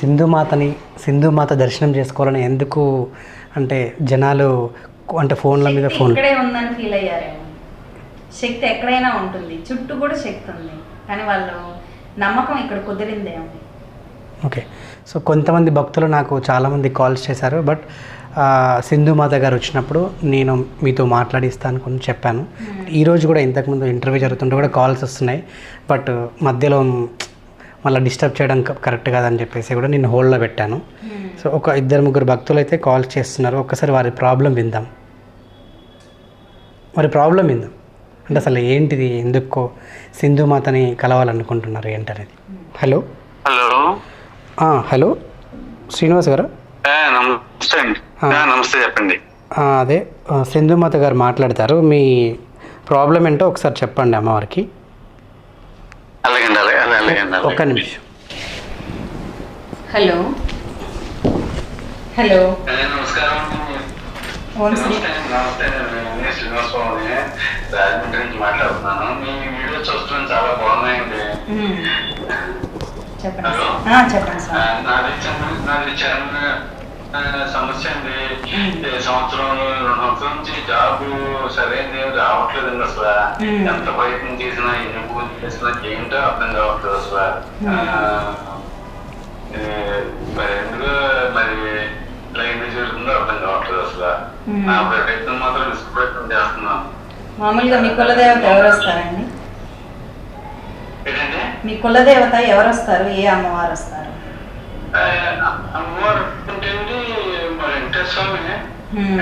సింధుమాతని సింధుమాత దర్శనం చేసుకోవాలని ఎందుకు అంటే జనాలు అంటే ఫోన్ల మీద ఫోన్ ఇక్కడే ఉందని ఫీల్ అయ్యారేమో. శక్తి ఎక్కడైనా ఉంటుంది. చుట్టూ కూడా శక్తి ఉంది. కానీ వాళ్ళు నమ్మకం ఇక్కడ కుదిరిందేమో ఓకే. సో కొంతమంది భక్తులు నాకు చాలామంది కాల్స్ చేశారు. బట్ సింధుమాత గారు వచ్చినప్పుడు నేను మీతో మాట్లాడిస్తాను కొన్ని చెప్పాను. ఈరోజు కూడా ఇంతకుముందు ఇంటర్వ్యూ జరుగుతుంటే కూడా కాల్స్ వస్తున్నాయి. బట్ మధ్యలో మళ్ళీ డిస్టర్బ్ చేయడం కరెక్ట్ కాదని చెప్పేసి కూడా నేను హోల్డ్లో పెట్టాను. సో ఒక ఇద్దరు ముగ్గురు భక్తులు అయితే కాల్ చేస్తున్నారు. ఒక్కసారి వారి ప్రాబ్లం విందాం. వారి ప్రాబ్లం విందాం. అంటే అసలు ఏంటిది? ఎందుకో సింధుమాతని కలవాలనుకుంటున్నారు ఏంటనేది. హలో? హలో. ఆ, హలో? శ్రీనివాస్ గారు? ఆ, నమస్తే చెప్పండి. ఆ, అదే సింధుమాత గారు మాట్లాడతారు. మీ ప్రాబ్లం ఏంటో ఒకసారి చెప్పండి అమ్మవారికి. అలాగండి. ఒక్క నిమిషం. హలో. హలో. నమస్కారం. మాట్లాడుతున్నాను. మీ వీడియో చూస్తున్నాను చాలా బాగున్నాయండి. చెప్పండి. నాది నాది ఆ, సమస్య అండి. సంవత్సరాల నుంచి జాబ్ సరైనది రావట్లేదండి అసలు. మ్మ్. ఎంత ప్రయత్నం చేసినా ఎన్ని పూజలు చేసినా ఏంటో అర్థం కావట్లేదు అసలు. ఏ, మరి ఎందుకు మరి ఎందుకు జరుగుతుందో అర్థం కావట్లేదు అసలు. నా ప్రయత్నం మాత్రం విసుగు చేస్తున్నాను మామూలుగా మీ కులదేవత ఎవరు వస్తారండి? మీ కులదేవత ఎవరు వస్తారు? ఏ అమ్మవారు వస్తారు? అమ్మవారు అంటే మరి వెంకటేశ్వర మ్మ్.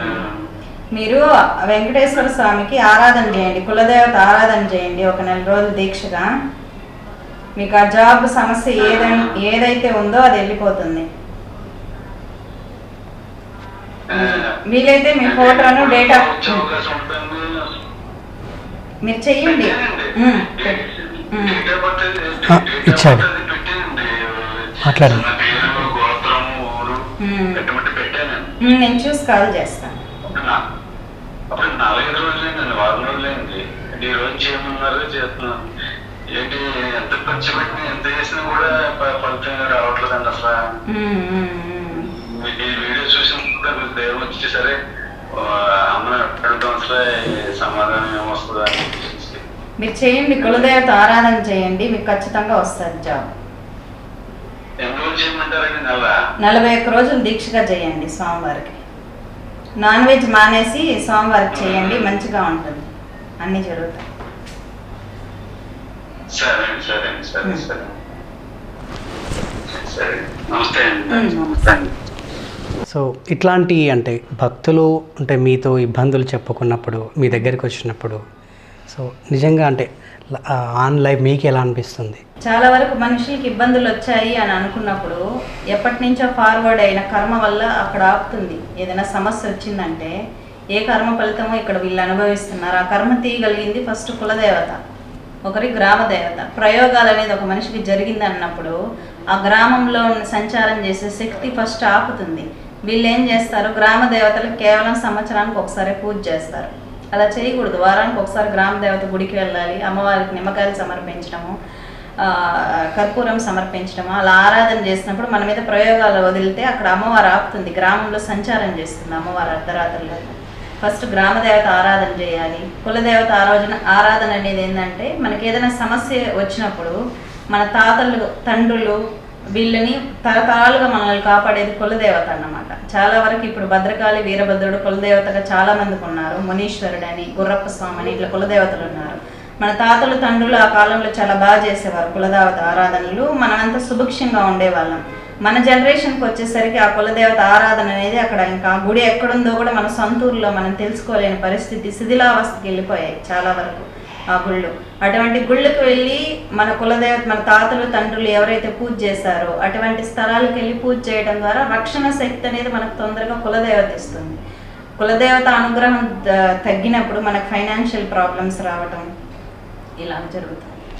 ఆ, మీరు వెంకటేశ్వర స్వామికి ఆరాధన చేయండి కులదేవత ఆరాధన చేయండి ఒక నెల రోజులు దీక్షగా. మీకు ఆ జాబ్ సమస్య ఏదై ఏదైతే ఉందో అది వెళ్ళిపోతుంది. వీలైతే మీ ఫోటోను డేట్. మీరు చెయ్యండి. ఇచ్చాడు. మాట్లాడండి. నేను చూసి కాల్ చేస్తాను. అప్పుడు నా- అప్పుడు నాలుగైదు రోజులైందండి వారం రోజులైంది. ఈ రోజు చేయమన్నారు చేస్తున్నాను ఏంటి ఎంత ఖర్చు పెట్టినా ఎంత చేసినా కూడా ఫలితం రావట్లేదండి అసలు. ఈ వీడియో చూసినప్పుడు మీకు ధైర్యం వచ్చి సరే అమ్మని అడగడం అసలు సమాధానం ఏమొస్తుందా. మీరు చేయండి కులదేవత ఆరాధన చేయండి మీకు ఖచ్చితంగా వస్తుంది జాబ్ ఎన్ని రోజులు చేయమంటారండి నెల నలభై ఒక్క రోజులు దీక్షగా చేయండి స్వామివారికి. నాన్ వెజ్ మానేసి స్వామివారికి చేయండి మంచిగా ఉంటుంది. అన్నీ జరుగుతాయి. సో ఇట్లాంటి అంటే భక్తులు అంటే మీతో ఇబ్బందులు చెప్పుకున్నప్పుడు మీ దగ్గరికి వచ్చినప్పుడు సో నిజంగా అంటే ఆన్ లైఫ్ మీకు ఎలా అనిపిస్తుంది? చాలా వరకు మనుషులకి ఇబ్బందులు వచ్చాయి అని అనుకున్నప్పుడు ఎప్పటి నుంచో ఫార్వర్డ్ అయిన కర్మ వల్ల అక్కడ ఆపుతుంది. ఏదైనా సమస్య వచ్చిందంటే ఏ కర్మ ఫలితమో ఇక్కడ వీళ్ళు అనుభవిస్తున్నారు. ఆ కర్మ తీయగలిగింది ఫస్ట్ కులదేవత ఒకరి గ్రామ దేవత ప్రయోగాలు అనేది ఒక మనిషికి జరిగింది అన్నప్పుడు ఆ గ్రామంలో సంచారం చేసే శక్తి ఫస్ట్ ఆపుతుంది. వీళ్ళు ఏం చేస్తారు? గ్రామ దేవతలు కేవలం సంవత్సరానికి ఒకసారి పూజ చేస్తారు. అలా చేయకూడదు. వారానికి ఒకసారి గ్రామ దేవత గుడికి వెళ్ళాలి అమ్మవారికి నిమ్మకాయలు సమర్పించడము కర్పూరం సమర్పించడము అలా ఆరాధన చేసినప్పుడు మన మీద ప్రయోగాలు వదిలితే అక్కడ అమ్మవారు ఆపుతుంది. గ్రామంలో సంచారం చేస్తుంది అమ్మవారు అర్ధరాత్రుల్లో ఫస్ట్ గ్రామదేవత ఆరాధన చేయాలి. కులదేవత ఆరాధన ఆరాధన అనేది ఏంటంటే మనకి ఏదైనా సమస్య వచ్చినప్పుడు మన తాతలు తండ్రులు వీళ్ళని తరతరాలుగా మనల్ని కాపాడేది కులదేవత అన్నమాట. చాలా వరకు ఇప్పుడు భద్రకాళి వీరభద్రుడు కులదేవతగా చాలా మందికి ఉన్నారు. మునీశ్వరుడు అని గుర్రప్ప స్వామి అని ఇట్లా కులదేవతలు ఉన్నారు. మన తాతలు తండ్రులు ఆ కాలంలో చాలా బాగా చేసేవారు కులదేవత ఆరాధనలు. మనమంతా సుభిక్షంగా ఉండేవాళ్ళం. మన జనరేషన్కి వచ్చేసరికి ఆ కులదేవత ఆరాధన అనేది అక్కడ ఇంకా గుడి ఎక్కడుందో కూడా మన సొంతూరులో మనం తెలుసుకోలేని పరిస్థితి శిథిలావస్థకి వెళ్ళిపోయాయి చాలా వరకు. ఆ గుళ్ళు. అటువంటి గుళ్ళకు వెళ్ళి మన కులదేవత మన తాతలు తండ్రులు ఎవరైతే పూజ చేశారో అటువంటి స్థలాలకు వెళ్ళి పూజ చేయడం ద్వారా రక్షణ శక్తి అనేది మనకు తొందరగా కులదేవత ఇస్తుంది. కులదేవత అనుగ్రహం తగ్గినప్పుడు మనకు ఫైనాన్షియల్ ప్రాబ్లమ్స్ రావటం ఇలా జరుగుతుంది.